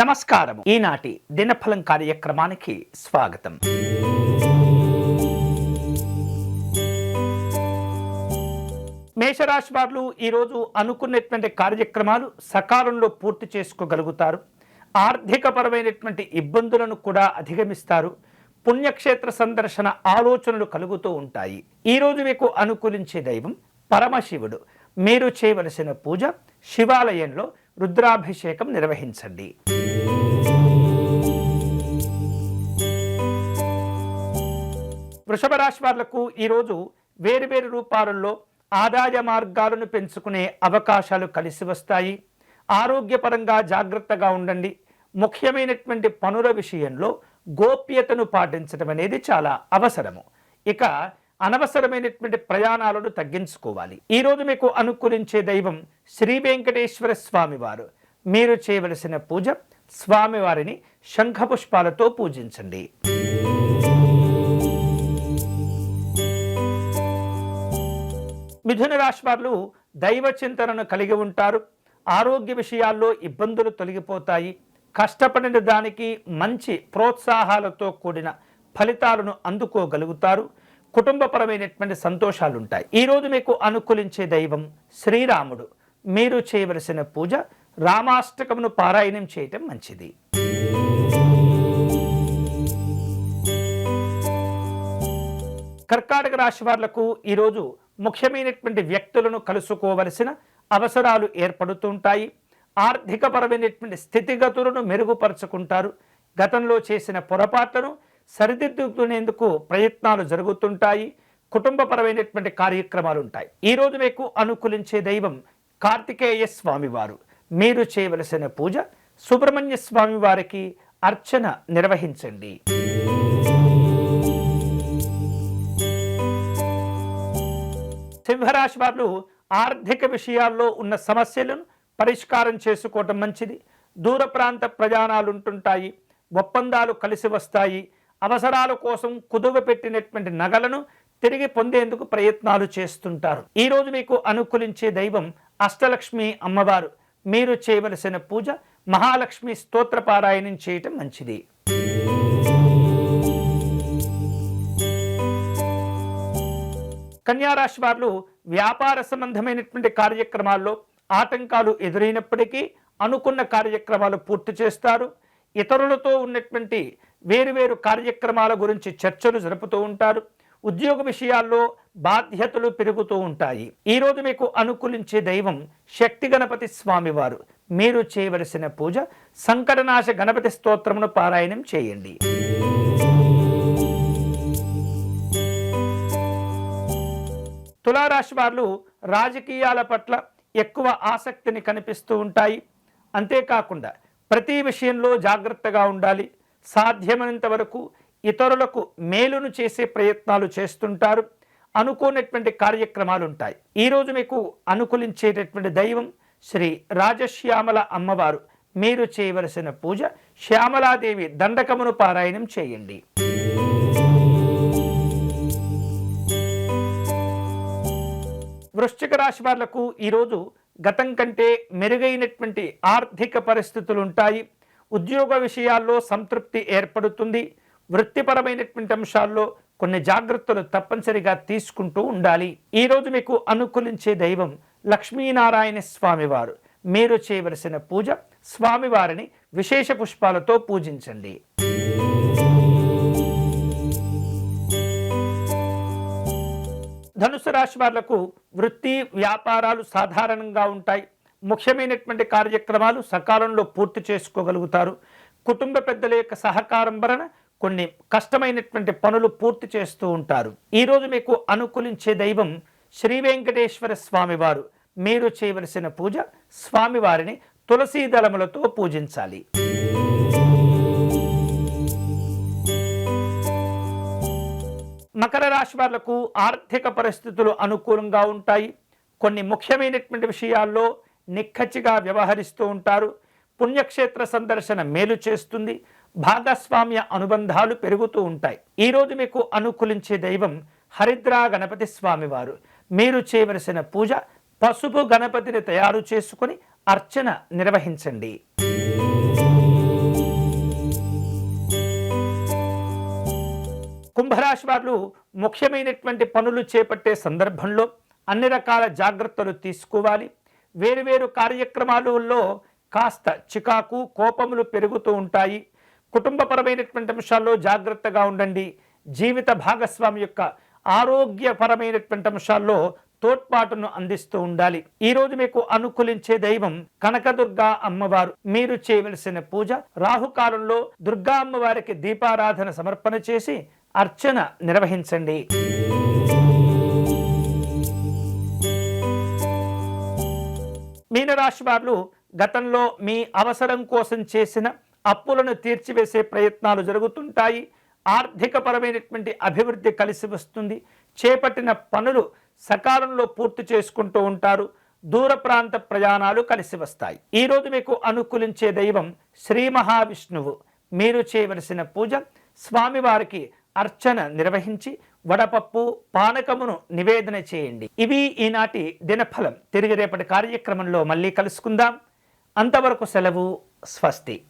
నమస్కారం ఈనాటి దినఫలం కార్యక్రమానికి స్వాగతం. మేషరాశి వారు ఈరోజు అనుకున్నటువంటి కార్యక్రమాలు సకాలంలో పూర్తి చేసుకోగలుగుతారు. ఆర్థికపరమైనటువంటి ఇబ్బందులను కూడా అధిగమిస్తారు. పుణ్యక్షేత్ర సందర్శన ఆలోచనలు కలుగుతూ ఉంటాయి. ఈరోజు మీకు అనుకూలించే దైవం పరమశివుడు. మీరు చేయవలసిన పూజ శివాలయంలో రుద్రాభిషేకం నిర్వహించండి. వృషభ రాశి వాళ్ళకు ఈరోజు వేరువేరు రూపాలలో ఆదాయ మార్గాలను పెంచుకునే అవకాశాలు కలిసి వస్తాయి. ఆరోగ్యపరంగా జాగ్రత్తగా ఉండండి. ముఖ్యమైనటువంటి పనుల విషయంలో గోప్యతను పాటించడం అనేది చాలా అవసరము. ఇక అనవసరమైనటువంటి ప్రయాణాలను తగ్గించుకోవాలి. ఈరోజు మీకు అనుకూలించే దైవం శ్రీ వెంకటేశ్వర స్వామివారు మీరు చేయవలసిన పూజ స్వామివారిని శంఖపుష్పాలతో పూజించండి. మిథున రాశి వారు దైవ చింతనను కలిగి ఉంటారు. ఆరోగ్య విషయాల్లో ఇబ్బందులు తొలగిపోతాయి. కష్టపడిన దానికి మంచి ప్రోత్సాహాలతో కూడిన ఫలితాలను అందుకోగలుగుతారు. కుటుంబపరమైనటువంటి సంతోషాలు ఉంటాయి ఈరోజు మీకు అనుకూలించే దైవం శ్రీరాముడు. మీరు చేయవలసిన పూజ రామాష్టకమును పారాయణం చేయటం మంచిది. కర్కాటక రాశి వాళ్ళకు ఈరోజు ముఖ్యమైనటువంటి వ్యక్తులను కలుసుకోవలసిన అవసరాలు ఏర్పడుతుంటాయి. ఆర్థికపరమైనటువంటి స్థితిగతులను మెరుగుపరుచుకుంటారు. గతంలో చేసిన పొరపాట్లను సరిదిద్దుకునేందుకు ప్రయత్నాలు జరుగుతుంటాయి. కుటుంబపరమైనటువంటి కార్యక్రమాలు ఉంటాయి ఈరోజు మీకు అనుకూలించే దైవం కార్తికేయ స్వామివారు. మీరు చేయవలసిన పూజ సుబ్రహ్మణ్య స్వామి వారికి అర్చన నిర్వహించండి. సింహరాశి వారు ఆర్థిక విషయాల్లో ఉన్న సమస్యలను పరిష్కారం చేసుకోవటం మంచిది. దూర ప్రాంత ప్రయాణాలు ఉంటుంటాయి ఒప్పందాలు కలిసి వస్తాయి. అవసరాల కోసం కుదువ పెట్టినటువంటి నగలను తిరిగి పొందేందుకు ప్రయత్నాలు చేస్తుంటారు. ఈరోజు మీకు అనుకూలించే దైవం అష్టలక్ష్మి అమ్మవారు. మీరు చేయవలసిన పూజ మహాలక్ష్మి స్తోత్రపారాయణం చేయటం మంచిది. కన్యారాశి వారు వ్యాపార సంబంధమైనటువంటి కార్యక్రమాల్లో ఆటంకాలు ఎదురైనప్పటికీ అనుకున్న కార్యక్రమాలు పూర్తి చేస్తారు. ఇతరులతో ఉన్నటువంటి వేరువేరు కార్యక్రమాల గురించి చర్చలు జరుపుతూ ఉంటారు. ఉద్యోగ విషయాల్లో బాధ్యతలు పెరుగుతూ ఉంటాయి. ఈరోజు మీకు అనుకూలించే దైవం శక్తి గణపతి స్వామివారు. మీరు చేయవలసిన పూజ సంకటనాశ గణపతి స్తోత్రమును పారాయణం చేయండి. తులారాశి వారు రాజకీయాల పట్ల ఎక్కువ ఆసక్తిని కనిపిస్తూ ఉంటాయి. అంతేకాకుండా ప్రతి విషయంలో జాగ్రత్తగా ఉండాలి. సాధ్యమైనంత వరకు ఇతరులకు మేలును చేసే ప్రయత్నాలు చేస్తుంటారు. అనుకోనటువంటి కార్యక్రమాలు ఉంటాయి. ఈరోజు మీకు అనుకూలించేటటువంటి దైవం శ్రీ రాజశ్యామల అమ్మవారు. మీరు చేయవలసిన పూజ శ్యామలాదేవి దండకమును పారాయణం చేయండి. వృశ్చిక రాశి వాళ్ళకు ఈరోజు గతం కంటే మెరుగైనటువంటి ఆర్థిక పరిస్థితులు ఉంటాయి. ఉద్యోగ విషయాల్లో సంతృప్తి ఏర్పడుతుంది. వృత్తిపరమైనటువంటి అంశాల్లో కొన్ని జాగ్రత్తలు తప్పనిసరిగా తీసుకుంటూ ఉండాలి. ఈరోజు మీకు అనుకూలించే దైవం లక్ష్మీనారాయణ స్వామివారు. మీరు చేయవలసిన పూజ స్వామివారిని విశేష పుష్పాలతో పూజించండి. ధనుసు రాశి వాళ్ళకు వృత్తి వ్యాపారాలు సాధారణంగా ఉంటాయి. ముఖ్యమైనటువంటి కార్యక్రమాలు సకాలంలో పూర్తి చేసుకోగలుగుతారు. కుటుంబ పెద్దల యొక్క సహకారం వలన కొన్ని కష్టమైనటువంటి పనులు పూర్తి చేస్తూ ఉంటారు. ఈరోజు మీకు అనుకూలించే దైవం శ్రీ వెంకటేశ్వర స్వామివారు. మీరు చేయవలసిన పూజ స్వామివారిని తులసీ దళములతో పూజించాలి. మకర రాశి వాళ్ళకు ఆర్థిక పరిస్థితులు అనుకూలంగా ఉంటాయి. కొన్ని ముఖ్యమైనటువంటి విషయాల్లో నిక్కచ్చిగా వ్యవహరిస్తూ ఉంటారు. పుణ్యక్షేత్ర సందర్శన మేలు చేస్తుంది. భాగస్వామ్య అనుబంధాలు పెరుగుతూ ఉంటాయి. ఈరోజు మీకు అనుకూలించే దైవం హరిద్రా గణపతి స్వామివారు మీరు చేయవలసిన పూజ పసుపు గణపతిని తయారు చేసుకొని అర్చన నిర్వహించండి. కుంభరాశి వారు ముఖ్యమైనటువంటి పనులు చేపట్టే సందర్భంలో అన్ని రకాల జాగ్రత్తలు తీసుకోవాలి. వేరువేరు కార్యక్రమాలలో కాస్త చికాకు కోపములు పెరుగుతూ ఉంటాయి. కుటుంబపరమైనటువంటి అంశాల్లో జాగ్రత్తగా ఉండండి. జీవిత భాగస్వామి యొక్క ఆరోగ్యపరమైనటువంటి అంశాల్లో తోడ్పాటును అందిస్తూ ఉండాలి. ఈరోజు మీకు అనుకూలించే దైవం కనకదుర్గా అమ్మవారు. మీరు చేయవలసిన పూజ రాహుకాలంలో దుర్గా అమ్మవారికి దీపారాధన సమర్పణ చేసి అర్చన నిర్వహించండి. మీనరాశి వారు గతంలో మీ అవసరం కోసం చేసిన అప్పులను తీర్చివేసే ప్రయత్నాలు జరుగుతుంటాయి. ఆర్థికపరమైనటువంటి అభివృద్ధి కలిసి వస్తుంది. చేపట్టిన పనులు సకాలంలో పూర్తి చేసుకుంటూ ఉంటారు. దూర ప్రాంత ప్రయాణాలు కలిసి వస్తాయి. ఈరోజు మీకు అనుకూలించే దైవం శ్రీ మహావిష్ణువు. మీరు చేయవలసిన పూజ స్వామివారికి అర్చన నిర్వహించి వడపప్పు పానకమును నివేదన చేయండి. ఇవి ఈనాటి దినఫలం. తిరిగి రేపటి కార్యక్రమంలో మళ్ళీ కలుసుకుందాం. అంతవరకు సెలవు స్వస్తి.